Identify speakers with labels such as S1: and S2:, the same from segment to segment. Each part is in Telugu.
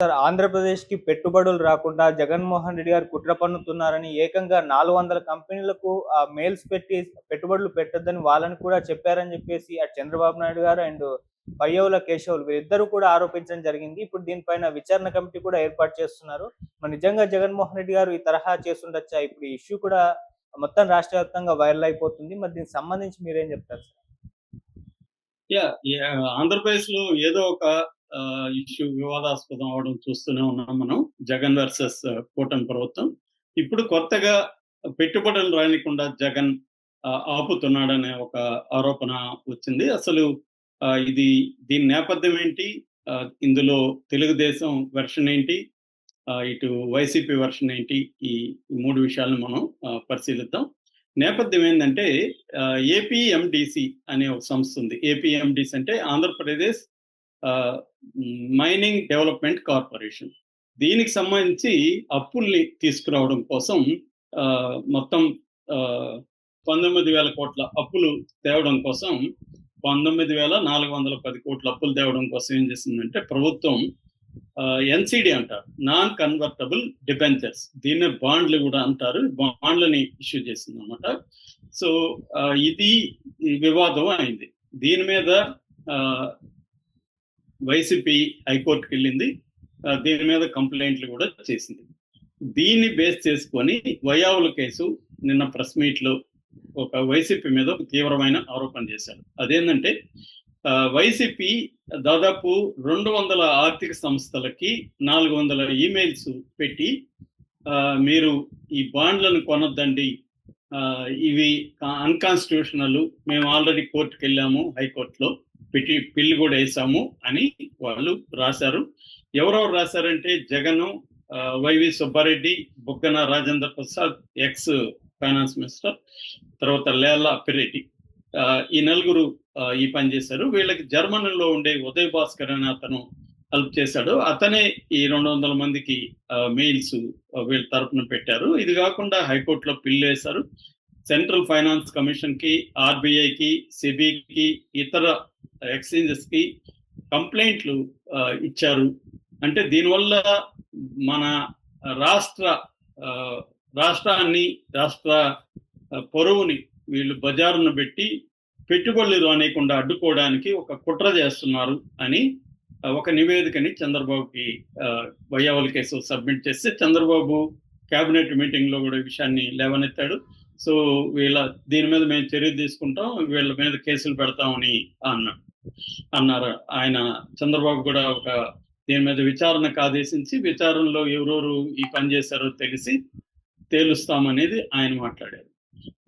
S1: సార్ ఆంధ్రప్రదేశ్‌కి పెట్టుబడులు రాకుండా జగన్మోహన్ రెడ్డి గారు కుట్ర పన్నుతున్నారని ఏకంగా 400 కంపెనీలకు మెయిల్స్ పెట్టి పెట్టుబడులు పెట్టొద్దని వాళ్ళని కూడా చెప్పారని చెప్పేసి అటు చంద్రబాబు నాయుడు గారు అండ్ పయ్యవుల కేశవులు వీరిద్దరూ కూడా ఆరోపించడం జరిగింది. ఇప్పుడు దీనిపైన విచారణ కమిటీ కూడా ఏర్పాటు చేస్తున్నారు. మరి నిజంగా జగన్మోహన్ రెడ్డి గారు ఈ తరహా చేస్తుండొచ్చా ఇప్పుడు ఈ ఇష్యూ కూడా మొత్తం రాష్ట్ర వ్యాప్తంగా వైరల్ అయిపోతుంది. మరి దీనికి సంబంధించి మీరేం చెప్తారు సార్?
S2: యాహ్! యాహ్! ఏదో ఒక ఇష్యూ వివాదాస్పదం అవ్వడం చూస్తూనే ఉన్నాం మనం. జగన్ వర్సెస్ కూటమి ప్రభుత్వం. ఇప్పుడు కొత్తగా పెట్టుబడులు రానికుండా జగన్ ఆపుతున్నాడనే ఒక ఆరోపణ వచ్చింది. అసలు ఇది దీని నేపథ్యం ఏంటి? ఇందులో తెలుగుదేశం వెర్షన్ ఏంటి? ఇటు వైసీపీ వెర్షన్ ఏంటి? ఈ మూడు విషయాలను మనం పరిశీలిద్దాం. నేపథ్యం ఏంటంటే ఏపీఎండిసి అనే ఒక సంస్థ ఉంది. ఏపీఎండిసి అంటే ఆంధ్రప్రదేశ్ మైనింగ్ డెవలప్‌మెంట్ కార్పొరేషన్. దీనికి సంబంధించి అప్పుల్ని తీసుకురావడం కోసం మొత్తం పంతొమ్మిది వేల కోట్ల అప్పులు తేవడం కోసం 19,410 కోట్ల అప్పులు తేవడం కోసం ఏం చేసిందంటే ప్రభుత్వం ఎన్సిడి అంటారు. Non convertible debentures. దీన్నే బాండ్లు కూడా అంటారు. బాండ్లని ఇష్యూ చేసింది అనమాట సో, ఇది వివాదం అయింది. దీని మీద వైసీపీ హైకోర్టుకి వెళ్ళింది దీని మీద కంప్లైంట్లు కూడా చేసింది. దీన్ని బేస్ చేసుకొని వయావుల కేసు నిన్న ప్రెస్ మీట్‌లో ఒక వైసీపీ మీద ఒక తీవ్రమైన ఆరోపణ చేశారు. అదేంటంటే వైసీపీ దాదాపు 200 ఆర్థిక సంస్థలకి 400 ఈమెయిల్స్ పెట్టి మీరు ఈ బాండ్లను కొనొద్దండి. ఇవి అన్‌కాన్స్టిట్యూషనల్ మేము ఆల్రెడీ కోర్టుకెళ్ళాము హైకోర్టులో. పిటి పిల్లి కూడా వేసాము అని వాళ్ళు రాశారు. ఎవరెవరు రాశారంటే Jagan, YV Subba Reddy, Buggana Rajendra Prasad ex finance minister, తర్వాత లేలా అప్పిరెడ్డి. ఈ నలుగురు ఈ పని చేశారు. వీళ్ళకి జర్మనీలో ఉండే ఉదయ్ భాస్కర్ అనే అతను హెల్ప్ చేశాడు. అతనే ఈ 200 మందికి మెయిల్స్ వీళ్ళ తరపున పెట్టారు. ఇది కాకుండా హైకోర్టులో పిల్లేశారు. సెంట్రల్ ఫైనాన్స్ కమిషన్‌కి, ఆర్‌బీఐకి, సెబీకి, ఇతర ఎక్స్‌చేంజెస్‌కి కంప్లైంట్లు ఇచ్చారు. అంటే దీనివల్ల మన రాష్ట్ర రాష్ట్రాన్ని, రాష్ట్ర పొరువుని వీళ్ళు బజారును పెట్టి పెట్టుబడులు రానియకుండా అడ్డుకోవడానికి ఒక కుట్ర చేస్తున్నారు అని ఒక నివేదికని చంద్రబాబుకి ఆహ్, కేసు సబ్మిట్ చేస్తే చంద్రబాబు కేబినెట్ మీటింగ్‌లో కూడా ఈ విషయాన్ని లేవనెత్తాడు. సో, వీళ్ళ దీని మీద మేము చర్య తీసుకుంటాం. వీళ్ళ మీద కేసులు పెడతామని అన్నాడు. అన్నారు. ఆయన చంద్రబాబు కూడా ఒక దీని మీద విచారణకు ఆదేశించి విచారణలో ఎవరెవరు ఈ పని చేశారో తెలిసి తేలుస్తామనేది ఆయన మాట్లాడారు.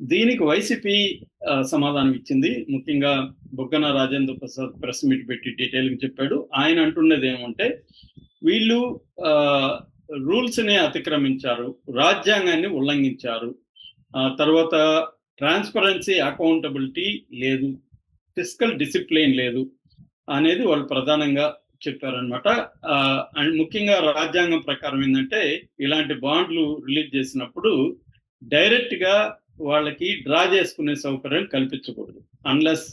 S2: దీనికి వైసీపీ సమాధానం ఇచ్చింది. ముఖ్యంగా బుగ్గన రాజేంద్ర ప్రసాద్ ప్రెస్ మీట్ పెట్టి డీటెయిల్‌గా చెప్పాడు. ఆయన అంటున్నది ఏమంటే వీళ్ళు రూల్స్‌ని అతిక్రమించారు. రాజ్యాంగాన్ని ఉల్లంఘించారు. తర్వాత ట్రాన్స్‌పరెన్సీ, అకౌంటబిలిటీ లేదు. ఫిజికల్ డిసిప్లిన్ లేదు. అనేది వాళ్ళు ప్రధానంగా చెప్పారనమాట అండ్ ముఖ్యంగా రాజ్యాంగం ప్రకారం ఏంటంటే ఇలాంటి బాండ్లు రిలీజ్ చేసినప్పుడు డైరెక్ట్‌గా వాళ్ళకి డ్రా చేసుకునే సౌకర్యం కల్పించకూడదు. అన్‌లెస్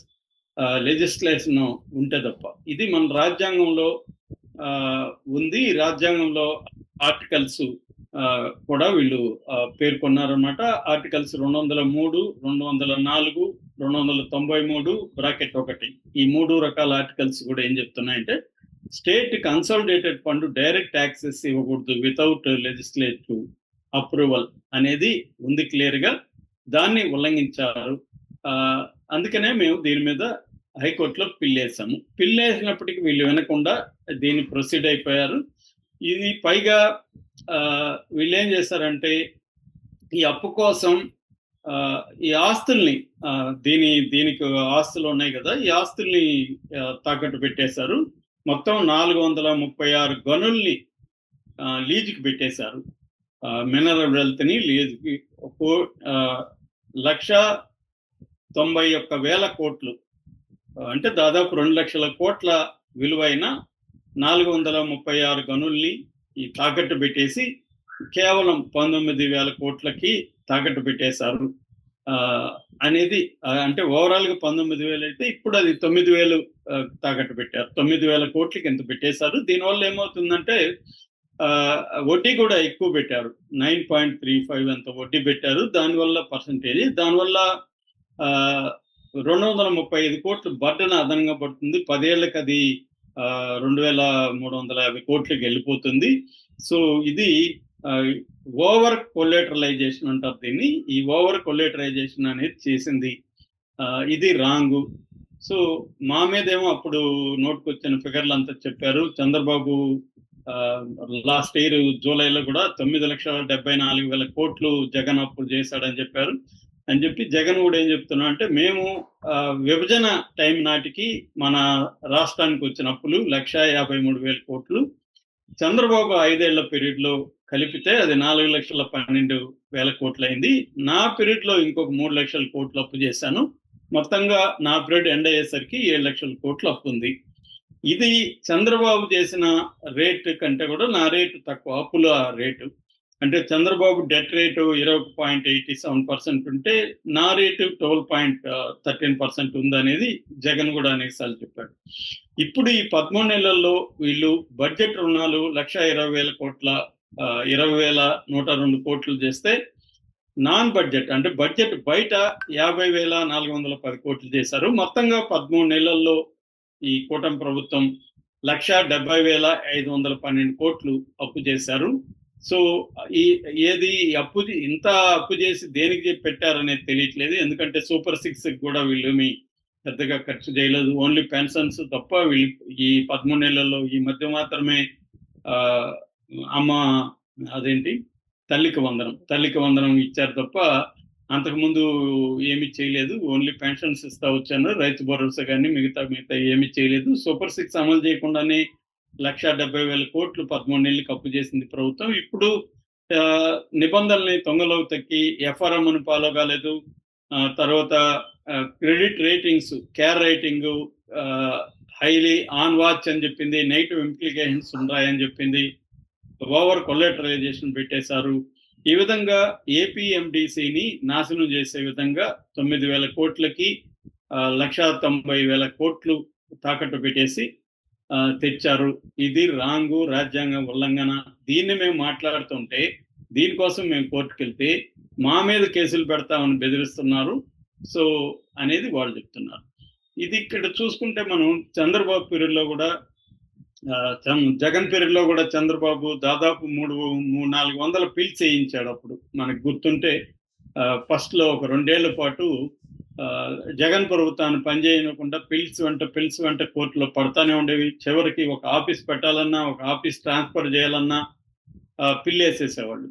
S2: లెజిస్లేషన్ ఉంటే తప్ప. ఇది మన రాజ్యాంగంలో ఉంది. రాజ్యాంగంలో ఆర్టికల్స్ కూడా వీళ్ళు ఆహ్, పేర్కొన్నారన్నమాట. ఆర్టికల్స్ 203, 204, 293 బ్రాకెట్ ఒకటి ఈ మూడు రకాల ఆర్టికల్స్ కూడా ఏం చెప్తున్నాయంటే state consolidated fund direct access ఇవ్వకూడదు వితౌట్ లెజిస్లేటివ్ అప్రూవల్ అనేది ఉంది క్లియర్‌గా. దాన్ని ఉల్లంఘించారు. అందుకనే మేము దీని మీద హైకోర్టులో పిల్లేసాము. పిల్లేసినప్పటికీ వీళ్ళు వినకుండా దీన్ని ప్రొసీడ్ అయిపోయారు. ఇది పైగా వీళ్ళు ఏం చేశారంటే ఈ అప్పు కోసం ఈ ఆస్తుల్ని దీని దీనికి ఆస్తులు ఉన్నాయి కదా! ఈ ఆస్తుల్ని తాకట్టు పెట్టేశారు. మొత్తం 436 గనుల్ని లీజుకి పెట్టేశారు. మినరల్ వెల్త్‌ని లీజుకి కో ఆహ్, 1,91,000 కోట్లు అంటే దాదాపు రెండు లక్షల కోట్ల విలువైన 436 గనుల్ని ఈ తాకట్టు పెట్టేసి కేవలం 19,000 కోట్లకి తాకట్టు పెట్టేశారు. అనేది అంటే ఓవరాల్గా పంతొమ్మిది వేలు అయితే ఇప్పుడు అది తొమ్మిది వేలు తాకట్టు పెట్టారు. తొమ్మిది వేల కోట్లకి ఎంత పెట్టేశారు? దీనివల్ల ఏమవుతుందంటే ఆ, వడ్డీ కూడా ఎక్కువ పెట్టారు. నైన్ పాయింట్ త్రీ ఫైవ్ అంత వడ్డీ పెట్టారు. దానివల్ల పర్సంటేజ్ దానివల్ల ఆ, రెండు వందల ముప్పై ఐదు కోట్లు బడ్డన అదనంగా పడుతుంది. పదేళ్ళకి అది రెండు వేల మూడు వందల యాభై కోట్లకి వెళ్ళిపోతుంది. సో ఇది ఓవర్ కొలేటరలైజేషన్ అంటారు దీన్ని. ఈ ఓవర్ కొలేటరైజేషన్ అనేది చేసింది. ఆ, ఇది రాంగు. సో మా మీదేమో అప్పుడు నోట్కి వచ్చిన ఫిగర్లు అంతా చెప్పారు. చంద్రబాబు లాస్ట్ ఇయర్ జూలైలో కూడా తొమ్మిది లక్షల డెబ్బై నాలుగు వేల కోట్లు జగన్ అప్పులు చేశాడని చెప్పారు. అని చెప్పి జగన్ కూడా ఏం చెప్తున్నా అంటే మేము విభజన టైం నాటికి మన రాష్ట్రానికి వచ్చిన అప్పులు లక్ష యాభై మూడు వేల కోట్లు. చంద్రబాబు ఐదేళ్ళ పీరియడ్లో కలిపితే అది నాలుగు లక్షల పన్నెండు వేల కోట్లు అయింది నా పీరియడ్లో ఇంకొక మూడు లక్షల కోట్లు అప్పు చేశాను. మొత్తంగా నా పీరియడ్ ఎండ్ అయ్యేసరికి ఏడు లక్షల కోట్లు అప్పు ఉంది ఇది చంద్రబాబు చేసిన రేటు కంటే కూడా నా రేటు తక్కువ అప్పుల రేటు. అంటే చంద్రబాబు డెట్ రేటు ఇరవై పాయింట్ ఎయిటీ సెవెన్ పర్సెంట్ ఉంటే నా rate twelve point thirteen percent ఉందనేది జగన్ కూడా అనేకసార్లు చెప్పాడు. ఇప్పుడు ఈ పదమూడు నెలల్లో వీళ్ళు బడ్జెట్ రుణాలు లక్ష ఇరవై వేల కోట్ల ఇరవై వేల నూట రెండు కోట్లు చేస్తే నాన్ బడ్జెట్ అంటే బడ్జెట్ బయట యాభై వేల నాలుగు వందల పది కోట్లు చేశారు. మొత్తంగా పదమూడు నెలల్లో ఈ కూటమి ప్రభుత్వం లక్ష డెబ్బై వేల ఐదు వందల పన్నెండు కోట్లు అప్పు చేశారు. సో ఈ ఏది అప్పు ఇంత అప్పు చేసి దేనికి పెట్టారనేది తెలియట్లేదు. ఎందుకంటే సూపర్ సిక్స్ కూడా వీళ్ళు మీ పెద్దగా ఖర్చు చేయలేదు. ఓన్లీ పెన్షన్స్ తప్ప వీళ్ళు ఈ పదమూడు నెలల్లో ఈ మధ్య మాత్రమే అమ్మ అదేంటి? తల్లికి వందనం. తల్లికి వందనం ఇచ్చారు తప్ప అంతకుముందు ఏమీ చేయలేదు. ఓన్లీ పెన్షన్స్ ఇస్తా వచ్చాను. రైతు భరోసా కానీ మిగతా మిగతా ఏమీ చేయలేదు. సూపర్ సిక్స్ అమలు చేయకుండానే లక్ష డెబ్బై వేల కోట్లు పదమూడు నెలలకు అప్పు చేసింది ప్రభుత్వం. ఇప్పుడు నిబంధనల్ని తొంగలోకి తక్కి ఎఫ్ఆర్ఎం అని ఫాలో కాలేదు. తర్వాత credit ratings CARE rating highly on watch అని చెప్పింది నెగిటివ్ ఇంప్లికేషన్స్ ఉన్నాయని చెప్పింది ఓవర్ కొలెటరైజేషన్ పెట్టేశారు. ఈ విధంగా ఏపీఎండిసిని నాశనం చేసే విధంగా తొమ్మిది వేల కోట్లకి లక్ష తొంభై వేల కోట్లు తాకట్టు పెట్టేసి తెచ్చారు. ఇది రాంగు రాజ్యాంగ ఉల్లంఘన. దీన్ని మేము మాట్లాడుతుంటే దీనికోసం మేము కోర్టుకు వెళ్తే మా మీద కేసులు పెడతామని బెదిరిస్తున్నారు. సో అనేది వాళ్ళు చెప్తున్నారు. ఇది ఇక్కడ చూసుకుంటే మనం చంద్రబాబు పీరియడ్లో కూడా జగన్ పీరియడ్లో కూడా చంద్రబాబు దాదాపు మూడు మూడు నాలుగు వందల పిల్స్ వేయించాడు అప్పుడు. మనకు గుర్తుంటే ఫస్ట్లో ఒక రెండేళ్ళ పాటు జగన్ ప్రభుత్వాన్ని పనిచేయకుండా పిల్స్ వెంట పిల్స్ వెంట కోర్టులో పడతానే ఉండేవి. చివరికి ఒక ఆఫీస్ పెట్టాలన్నా ఒక ఆఫీస్ ట్రాన్స్ఫర్ చేయాలన్నా పిల్లేసేసేవాళ్ళు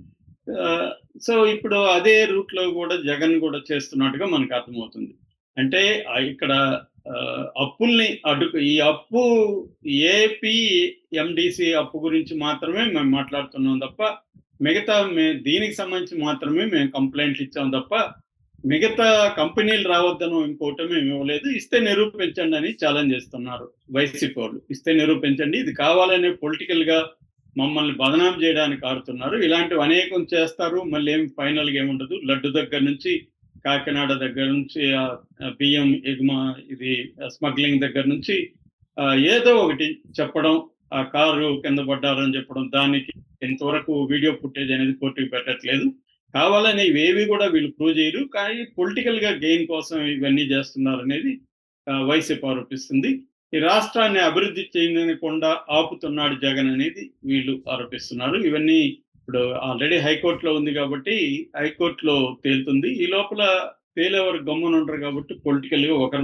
S2: సో ఇప్పుడు అదే రూట్లో కూడా జగన్ కూడా చేస్తున్నట్టుగా మనకు అర్థమవుతుంది. అంటే ఇక్కడ అప్పుల్ని అడ్డుకు ఈ అప్పు ఏపీ ఎండిసి అప్పు గురించి మాత్రమే మేము మాట్లాడుతున్నాం తప్ప మిగతా మే దీనికి సంబంధించి మాత్రమే మేము కంప్లైంట్లు ఇచ్చాం తప్ప మిగతా కంపెనీలు రావద్దను ఇంకోటి మేము ఇవ్వలేదు. ఇస్తే నిరూపించండి అని ఛాలెంజ్ చేస్తున్నారు వైసీపీ వాళ్ళు ఇస్తే నిరూపించండి. ఇది కావాలనే పొలిటికల్గా మమ్మల్ని బదనాం చేయడానికి ఆడుతున్నారు. ఇలాంటివి అనేకం చేస్తారు. మళ్ళీ ఏం ఫైనల్గా ఏముండదు. లడ్డు దగ్గర నుంచి కాకినాడ దగ్గర నుంచి బియ్యం ఎగుమ ఇది స్మగ్లింగ్ దగ్గర నుంచి ఏదో ఒకటి చెప్పడం ఆ కారు కింద పడ్డారని చెప్పడం దానికి ఇంతవరకు వీడియో ఫుటేజ్ అనేది కోర్టుకు పెట్టట్లేదు. కావాలని ఇవేవి కూడా వీళ్ళు ప్రూవ్ చేయరు. కానీ పొలిటికల్గా గెయిన్ కోసం ఇవన్నీ చేస్తున్నారు అనేది వైసీపీ ఆరోపిస్తుంది. ఈ రాష్ట్రాన్ని అభివృద్ధి చెందకుండా ఆపుతున్నాడు జగన్ అనేది వీళ్ళు ఆరోపిస్తున్నారు. ఇవన్నీ ఇప్పుడు ఆల్రెడీ హైకోర్టులో ఉంది కాబట్టి హైకోర్టులో తేలుతుంది. ఈ లోపల తేలేవారు గమ్మున ఉంటారు కాబట్టి పొలిటికల్గా ఒకరి